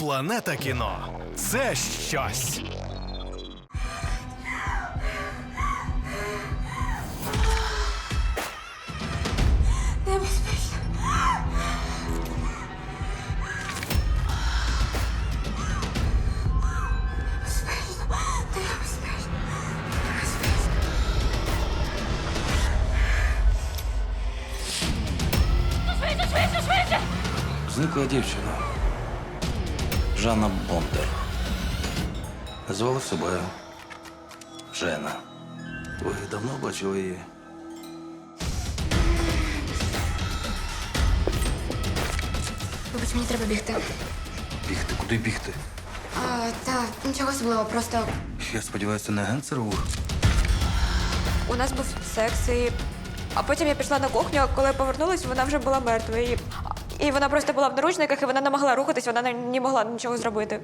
Планета кіно це щось. Небезпечно. Небезпечно. Небезпечно. Зникла дівчина. Жанна Бондар. Назвала себе Жена. Ви давно бачили її? Вибач, мені треба бігти. Бігти, куди бігти? А, та, нічого особливого, просто Я сподіваюся, не агент ЦРУ? У нас був секс, і... а потім я пішла на кухню, а коли повернулась, вона вже була мертва. І... і вона просто була в наручниках, і вона не могла рухатись, вона не могла нічого зробити.